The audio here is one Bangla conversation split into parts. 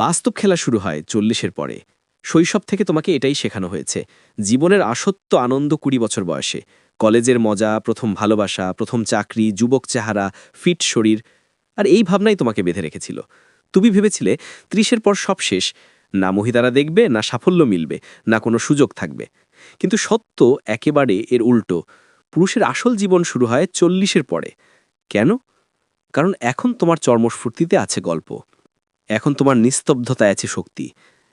বাস্তব খেলা শুরু হয় চল্লিশের পরে। শৈশব থেকে তোমাকে এটাই শেখানো হয়েছে। জীবনের আসত্ব আনন্দ কুড়ি বছর বয়সে। কলেজের মজা, প্রথম ভালোবাসা, প্রথম চাকরি, যুবক চেহারা, ফিট শরীর, আর এই ভাবনাই তোমাকে বেঁধে রেখেছিল। তুমি ভেবেছিলে ত্রিশের পর সব শেষ। না মহিলারা দেখবে, না সাফল্য মিলবে, না কোনো সুযোগ থাকবে। কিন্তু সত্য একেবারে এর উল্টো। পুরুষের আসল জীবন শুরু হয় চল্লিশের পরে। কেন? কারণ এখন তোমার চর্মস্ফূর্তিতে আছে গল্প। এখন তোমার নিস্তব্ধতায় আছে শক্তি।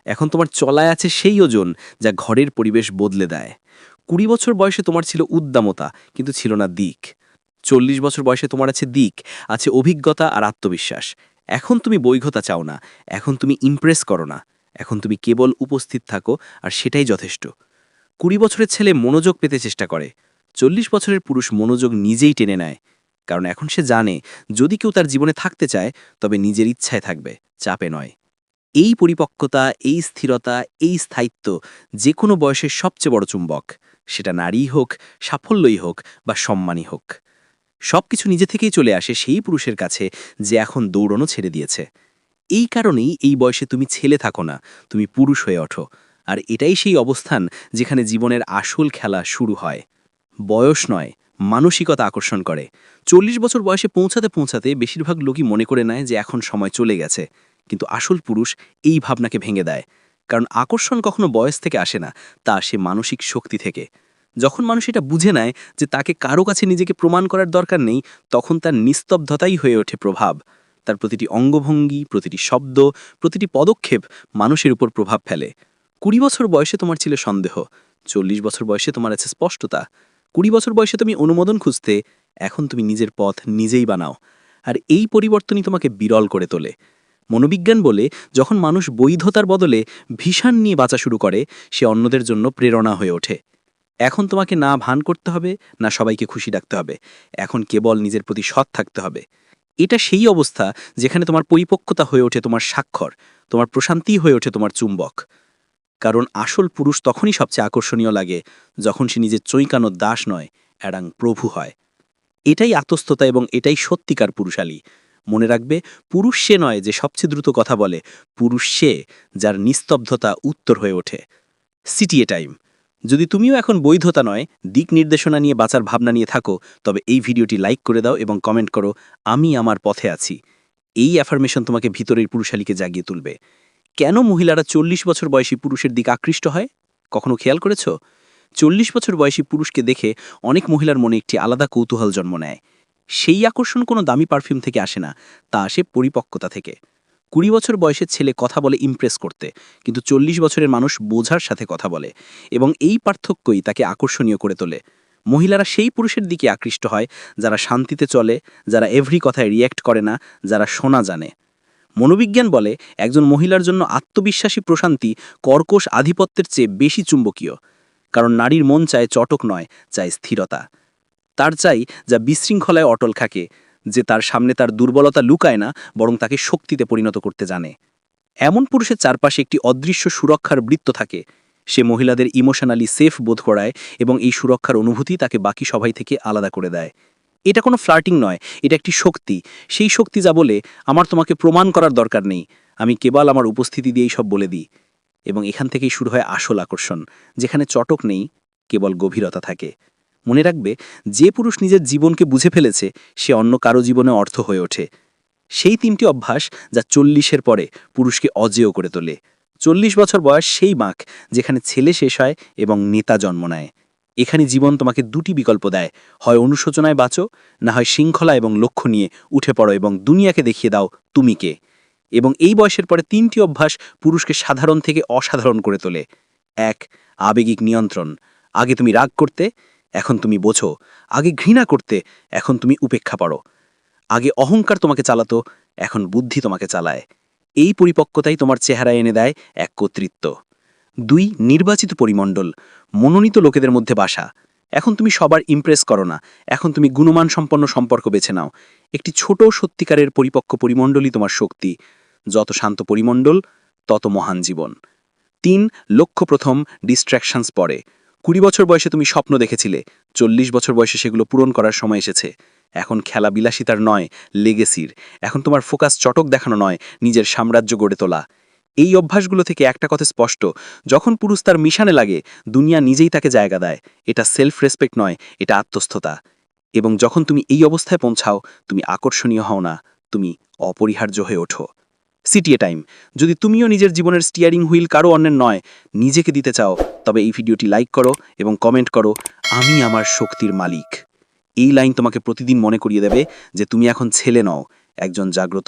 এখন তোমার চলায় আছে সেই ওজন যা ঘরের পরিবেশ বদলে দেয়। কুড়ি বছর বয়সে তোমার ছিল উদ্দামতা, কিন্তু ছিল না দিক। চল্লিশ বছর বয়সে তোমার আছে দিক, আছে অভিজ্ঞতা আর আত্মবিশ্বাস। এখন তুমি বৈঘতা চাও না, এখন তুমি ইমপ্রেস করো না। এখন তুমি কেবল উপস্থিত থাকো, আর সেটাই যথেষ্ট। কুড়ি বছরের ছেলে মনোযোগ পেতে চেষ্টা করে। চল্লিশ বছরের পুরুষ মনোযোগ নিজেই টেনে নেয়। কারণ এখন সে জানে, যদি কেউ তার জীবনে থাকতে চায়, তবে নিজের ইচ্ছায় থাকবে, চাপে নয়। এই পরিপক্কতা, এই স্থিরতা, এই স্থায়িত্ব যে কোনো বয়সের সবচেয়ে বড় চুম্বক, সেটা নারীই হোক, সাফল্যই হোক বা সম্মানই হোক। সব কিছু নিজে থেকেই চলে আসে সেই পুরুষের কাছে যে এখন দৌড়নো ছেড়ে দিয়েছে। এই কারণেই এই বয়সে তুমি ছেলে থাকো না, তুমি পুরুষ হয়ে ওঠো। আর এটাই সেই অবস্থান যেখানে জীবনের আসল খেলা শুরু হয়। বয়স নয় মানসিকতা আকর্ষণ করে। চল্লিশ বছর বয়সে পৌঁছাতে পৌঁছাতে বেশিরভাগ লোকই মনে করে নেয় যে এখন সময় চলে গেছে। কিন্তু আসল পুরুষ এই ভাবনাকে ভেঙে দেয়। কারণ আকর্ষণ কখনো বয়স থেকে আসে না, তা আসে মানসিক শক্তি থেকে। যখন মানুষ এটা বুঝে নেয় যে তাকে কারও কাছে নিজেকে প্রমাণ করার দরকার নেই, তখন তার নিস্তব্ধতাই হয়ে ওঠে প্রভাব। তার প্রতিটি অঙ্গভঙ্গি, প্রতিটি শব্দ, প্রতিটি পদক্ষেপ মানুষের উপর প্রভাব ফেলে। কুড়ি বছর বয়সে তোমার ছিল সন্দেহ, চল্লিশ বছর বয়সে তোমার আছে স্পষ্টতা। কুড়ি বছর বয়সে তুমি অনুমোদন খুঁজতে এখন তুমি নিজের পথ নিজেই বানাও। আর এই পরিবর্তনই তোমাকে বিরল করে তোলে। মনোবিজ্ঞান বলে যখন মানুষ বৈধতার বদলে ভীষণ নিয়ে বাঁচা শুরু করে, সে অন্যদের জন্য প্রেরণা হয়ে ওঠে। এখন তোমাকে না ভান করতে হবে, না সবাইকে খুশি রাখতে হবে। এখন কেবল নিজের প্রতি সৎ থাকতে হবে। এটা সেই অবস্থা যেখানে তোমার পরিপক্কতা হয়ে ওঠে তোমার স্বাক্ষর, তোমার প্রশান্তি হয়ে ওঠে তোমার চুম্বক। কারণ আসল পুরুষ তখনই সবচেয়ে আকর্ষণীয় লাগে, যখন সে নিজের চৈকানোর দাস নয়, অ্যাডাং প্রভু হয়। এটাই আত্মস্থতা এবং এটাই সত্যিকার পুরুষালী। মনে রাখবে, পুরুষ সে নয় যে সবচেয়ে দ্রুত কথা বলে, পুরুষ সে যার নিস্তব্ধতা উত্তর হয়ে ওঠে। CTA time. যদি তুমিও এখন বৈধতা নয়, দিক নির্দেশনা নিয়ে বাঁচার ভাবনা নিয়ে থাকো, তবে এই ভিডিওটি লাইক করে দাও এবং কমেন্ট করো, আমি আমার পথে আছি। এই অ্যাফার্মেশন তোমাকে ভিতরের পুরুষালীকে জাগিয়ে তুলবে। কেন মহিলারা চল্লিশ বছর বয়সী পুরুষের দিকে আকৃষ্ট হয়? কখনো খেয়াল করেছ? চল্লিশ বছর বয়সী পুরুষকে দেখে অনেক মহিলার মনে একটি আলাদা কৌতূহল জন্ম নেয়। সেই আকর্ষণ কোনো দামি পারফিউম থেকে আসে না, তা আসে পরিপক্কতা থেকে। কুড়ি বছর বয়সের ছেলে কথা বলে ইমপ্রেস করতে, কিন্তু চল্লিশ বছরের মানুষ বোঝার সাথে কথা বলে এবং এই পার্থক্যই তাকে আকর্ষণীয় করে তোলে। মহিলারা সেই পুরুষের দিকে আকৃষ্ট হয়, যারা শান্তিতে চলে, যারা এভরি কথায় রিয়্যাক্ট করে না, যারা শোনা জানে। মনোবিজ্ঞান বলে একজন মহিলার জন্য আত্মবিশ্বাসী প্রশান্তি কর্কশ আধিপত্যের চেয়ে বেশি চুম্বকীয়। কারণ নারীর মন চায় চটক নয়, চায় স্থিরতা। তার চাই যা বিশৃঙ্খলায় অটল থাকে, যে তার সামনে তার দুর্বলতা লুকায় না, বরং তাকে শক্তিতে পরিণত করতে জানে। এমন পুরুষের চারপাশে একটি অদৃশ্য সুরক্ষার বৃত্ত থাকে। সে মহিলাদের ইমোশনালি সেফ বোধ করায় এবং এই সুরক্ষার অনুভূতি তাকে বাকি সবাই থেকে আলাদা করে দেয়। এটা কোনো ফ্লার্টিং নয়, এটা একটি শক্তি। সেই শক্তি যা বলে, আমার তোমাকে প্রমাণ করার দরকার নেই। আমি কেবল আমার উপস্থিতি দিয়েই সব বলে দিই। এবং এখান থেকেই শুরু হয় আসল আকর্ষণ, যেখানে চটক নেই, কেবল গভীরতা থাকে। মনে রাখবে, যে পুরুষ নিজের জীবনকে বুঝে ফেলেছে, সে অন্য কারও জীবনে অর্থ হয়ে ওঠে। সেই তিনটি অভ্যাস যা চল্লিশের পরে পুরুষকে অজেয় করে তোলে। চল্লিশ বছর বয়স সেই বাঁক যেখানে ছেলে শেষ হয় এবং নেতা জন্ম নেয়। এখানে জীবন তোমাকে দুটি বিকল্প দেয়। হয় অনুশোচনায় বাঁচো, না হয় শৃঙ্খলা এবং লক্ষ্য নিয়ে উঠে পড়ো এবং দুনিয়াকে দেখিয়ে দাও তুমি কে। এবং এই বয়সের পরে তিনটি অভ্যাস পুরুষকে সাধারণ থেকে অসাধারণ করে তোলে। এক, আবেগিক নিয়ন্ত্রণ। আগে তুমি রাগ করতে, এখন তুমি বোঝো। আগে ঘৃণা করতে, এখন তুমি উপেক্ষা পারো আগে অহংকার তোমাকে চালাতো, এখন বুদ্ধি তোমাকে চালায়। এই পরিপক্কতাই তোমার চেহারা এনে দেয় এক কর্তৃত্ব দুই নির্বাচিত পরিমণ্ডল, মনোনীত লোকেদের মধ্যে বাসা। এখন তুমি সবার ইমপ্রেস করো না। এখন তুমি গুণমান সম্পন্ন সম্পর্ক বেছে নাও। একটি ছোট সত্যিকারের পরিপক্ক পরিমণ্ডলই তোমার শক্তি। যত শান্ত পরিমণ্ডল, তত মহান জীবন। তিন, লক্ষ্য প্রথম ডিস্ট্র্যাকশনস পরে। কুড়ি বছর বয়সে তুমি স্বপ্ন দেখেছিলে। চল্লিশ বছর বয়সে সেগুলো পূরণ করার সময় এসেছে। এখন খেলা বিলাসিতার নয় লেগেসির এখন তোমার ফোকাস চটক দেখানো নয়, নিজের সাম্রাজ্য গড়ে তোলা। এই অভ্যাসগুলো থেকে একটা কথা স্পষ্ট, যখন পুরুষ তার মিশানে লাগে, দুনিয়া নিজেই তাকে জায়গা দেয়। এটা সেলফ রেসপেক্ট নয়, এটা আত্মস্থতা। এবং যখন তুমি এই অবস্থায় পৌঁছাও, তুমি আকর্ষণীয় হও না, তুমি অপরিহার্য হয়ে ওঠো। CTA time. যদি তুমিও নিজের জীবনের স্টিয়ারিং হুইল কারও অন্যের নয়, নিজেকে দিতে চাও, তবে এই ভিডিওটি লাইক করো এবং কমেন্ট করো, আমি আমার শক্তির মালিক। এই লাইন তোমাকে প্রতিদিন মনে করিয়ে দেবে যে তুমি এখন ছেলে নও, একজন জাগ্রত